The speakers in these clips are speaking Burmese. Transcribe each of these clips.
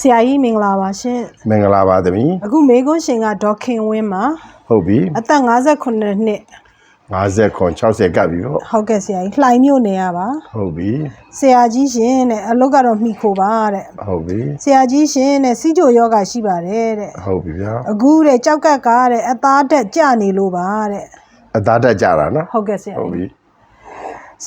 ဆရာကြီးမင်္ဂလာပါရှင်မင်္ဂလာပါသမီးအခုမေကွန်းရှင်ကဒေါက်ခင်ဝင်းပါဟုတ်ပြီအသက်58နှစ်50ခွန်60ကပ်ပြီပေါ့ဟုတ်ကဲ့ဆရာကြီးလှိုင်မြို့နေရပါဟုတ်ပြီဆရာကြီးရှင်တဲ့အလုပ်ကတော့မိခိုပါတဲ့ဟုတ်ပြီဆရာကြီးရှင်တဲ့စီးကြိုယောဂရှိပါတယ်တဲ့ဟုတ်ပြီဗျာအခုတဲ့ကြောက်ကက်ကားတဲ့အသားတက်ကြနေလို့ပါတဲ့အသားတက်ကြတာနော်ဟုတ်ကဲ့ဆရာဟုတ်ပြီကြီး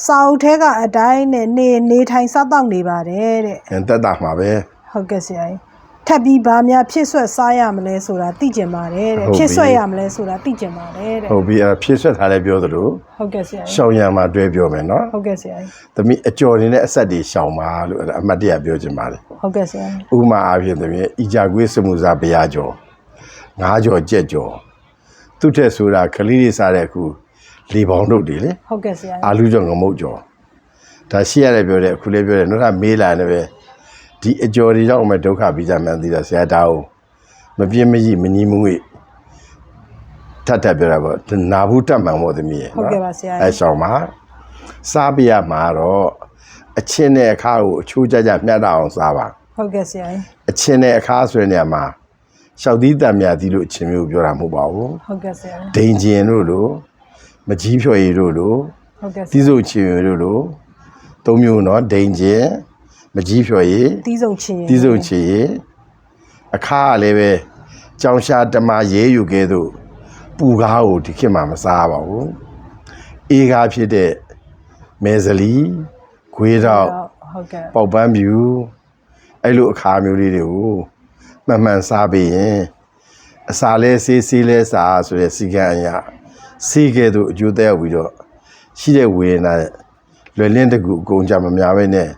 စာအုပ်ထဲကအတိုင်းနဲ့နေနေထိုင်စားတော့နေပါတယ်တဲ့ရင်တက်တာမှာပဲ ဟုတ်ကဲ့ဆရာကြီးထပ်ပြီးဘာများဖြစ်ဆွက်စားရမလဲဆိုတာသိကျင်ပါတယ်တဲ့ဖြစ်ဆွက်ရမလဲဆိုတာသိကျင်ပါတယ်တဲ့ဟုတ်ပြီအဲ့ဖြည့်ဆွက်ထားလဲပြောသလိုဟုတ်ကဲ့ဆရာကြီးရှောင်းရံမှာတွဲပြောမယ်နော်ဟုတ်ကဲ့ဆရာကြီးသမီးအကျော်နေတဲ့အဆက်တွေရှောင်းပါလို့အဲ့ဒါအမှတ်တရပြောချင်ပါတယ်ဟုတ်ကဲ့ဆရာကြီးဥပမာအားဖြင့်သမီးဤကြကွေးစမှုစားဘုရားကျော်ငါးကျော်ကြက်ကျော်သူ့ထက်ဆိုတာခလေးတွေစားတဲ့အခုလေပေါင်းတို့တွေလေဟုတ်ကဲ့ဆရာအာလူကျော်ငမုတ်ကျော်ဒါရှိရတယ်ပြောတယ်အခုလေးပြောတယ်နောက်ထပ်မေးလာတယ်ပဲ ဒီအကျော်တွေရောက်မှဒုက္ခပြီးကြမှန်းသိတော့ဆရာတောင်းမပြင်းမကြီးမနီးမငွေ့ထပ်ထပ်ပြောတာပေါ့နာဘူးတက်မှန်ပေါ့သမီးရဲ့ဟုတ်ကဲ့ပါဆရာအဲဆောင်ပါစားပြရမှာတော့အချင်းနဲ့အခါကိုအချိုးကြကြမျှတအောင်စားပါဟုတ်ကဲ့ဆရာကြီးအချင်းနဲ့အခါဆိုတဲ့နေရာမှာရှောက်သီးတံမြာသီးလို့အချင်းမျိုးပြောတာမဟုတ်ပါဘူးဟုတ်ကဲ့ဆရာကြီးဒိန်ကျင်တို့လို့မကြီးဖြော်ရည်တို့လို့ဟုတ်ကဲ့ဆတီးရာစုပ်ချင်ရည်တို့လို့သုံးမျိုးနော်ဒိန်ကျင် မကြီးဖြော်ရည်တီးဆုံးချင်းတီးစုပ်ချင်ရည်အခါကလည်းပဲကြောင်ရှာတမရဲယူခဲ့သို့ပူကားကိုဒီခေတ်မှာမစားပါဘူးအေးကားဖြစ်တဲ့မဲဇလီခွေးတော့ဟုတ်ကဲ့ပေါက်ပန်းပြူအဲ့လိုအခါမျိုးလေးတွေကိုမှန်မှန်စားပြီးရင်အစာလဲစေးစေးလဲစားဆိုတဲ့စီကံအရာစီးကဲ့သို့အကျိုးသက်ရောက်ပြီးတော့ရှိတဲ့ဝေဒနာလွယ်လင်းတကူအကုန်ကြမများပဲနဲ့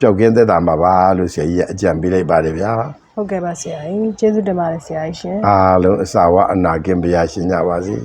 ပျောက်ကင်းသက်တာမှာပါလို့ဆရာကြီးကအကြံပေးလိုက်ပါတယ်ဗျာဟုတ်ကဲ့ပါဆရာကြီးကျေးဇူးတင်ပါတယ်ဆရာကြီးရှင်အားလုံးအစာဝအနာကင်းပါရရှင်ကြပါစေဟ